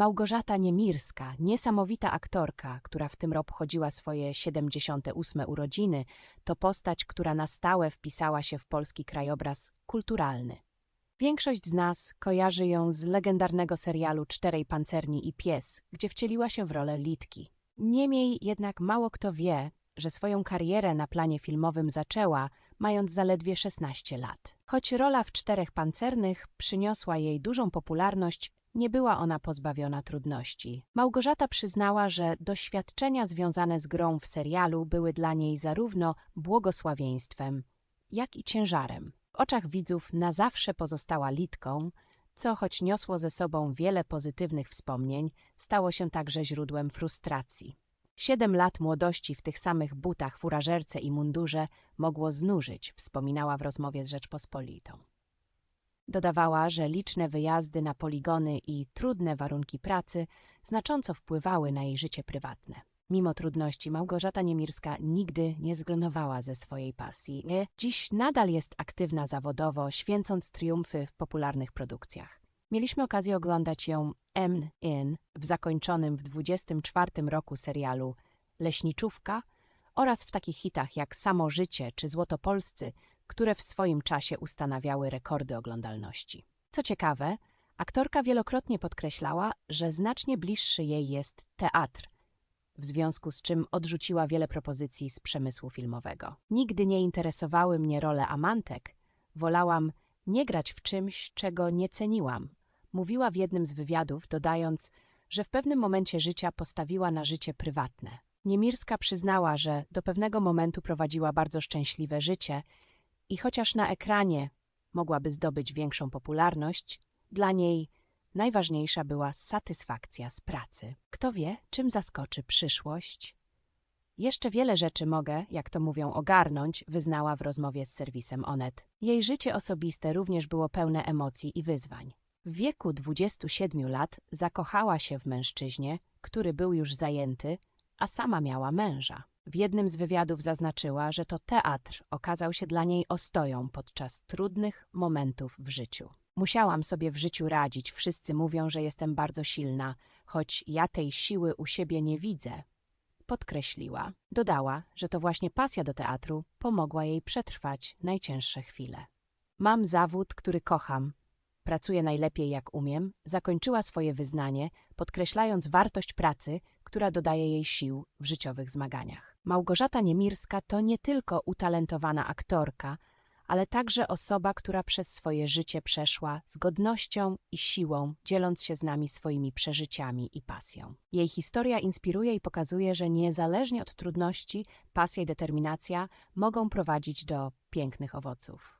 Małgorzata Niemirska, niesamowita aktorka, która w tym roku chodziła swoje 78 urodziny, to postać, która na stałe wpisała się w polski krajobraz kulturalny. Większość z nas kojarzy ją z legendarnego serialu Czterej Pancerni i Pies, gdzie wcieliła się w rolę Litki. Niemniej jednak mało kto wie, że swoją karierę na planie filmowym zaczęła, mając zaledwie 16 lat. Choć rola w Czterech Pancernych przyniosła jej dużą popularność, nie była ona pozbawiona trudności. Małgorzata przyznała, że doświadczenia związane z grą w serialu były dla niej zarówno błogosławieństwem, jak i ciężarem. W oczach widzów na zawsze pozostała litką, co choć niosło ze sobą wiele pozytywnych wspomnień, stało się także źródłem frustracji. Siedem lat młodości w tych samych butach, furażerce i mundurze mogło znużyć, wspominała w rozmowie z Rzeczpospolitą. Dodawała, że liczne wyjazdy na poligony i trudne warunki pracy znacząco wpływały na jej życie prywatne. Mimo trudności Małgorzata Niemirska nigdy nie zrezygnowała ze swojej pasji. Dziś nadal jest aktywna zawodowo, święcąc triumfy w popularnych produkcjach. Mieliśmy okazję oglądać ją M in w zakończonym w 24 roku serialu Leśniczówka oraz w takich hitach jak Samo Życie czy Złotopolscy, które w swoim czasie ustanawiały rekordy oglądalności. Co ciekawe, aktorka wielokrotnie podkreślała, że znacznie bliższy jej jest teatr, w związku z czym odrzuciła wiele propozycji z przemysłu filmowego. Nigdy nie interesowały mnie role amantek, wolałam nie grać w czymś, czego nie ceniłam, mówiła w jednym z wywiadów, dodając, że w pewnym momencie życia postawiła na życie prywatne. Niemirska przyznała, że do pewnego momentu prowadziła bardzo szczęśliwe życie i chociaż na ekranie mogłaby zdobyć większą popularność, dla niej najważniejsza była satysfakcja z pracy. Kto wie, czym zaskoczy przyszłość? Jeszcze wiele rzeczy mogę, jak to mówią, ogarnąć, wyznała w rozmowie z serwisem Onet. Jej życie osobiste również było pełne emocji i wyzwań. W wieku 27 lat zakochała się w mężczyźnie, który był już zajęty, a sama miała męża. W jednym z wywiadów zaznaczyła, że to teatr okazał się dla niej ostoją podczas trudnych momentów w życiu. Musiałam sobie w życiu radzić, wszyscy mówią, że jestem bardzo silna, choć ja tej siły u siebie nie widzę. Podkreśliła. Dodała, że to właśnie pasja do teatru pomogła jej przetrwać najcięższe chwile. Mam zawód, który kocham. Pracuję najlepiej jak umiem, zakończyła swoje wyznanie, podkreślając wartość pracy, która dodaje jej sił w życiowych zmaganiach. Małgorzata Niemirska to nie tylko utalentowana aktorka, ale także osoba, która przez swoje życie przeszła z godnością i siłą, dzieląc się z nami swoimi przeżyciami i pasją. Jej historia inspiruje i pokazuje, że niezależnie od trudności, pasja i determinacja mogą prowadzić do pięknych owoców.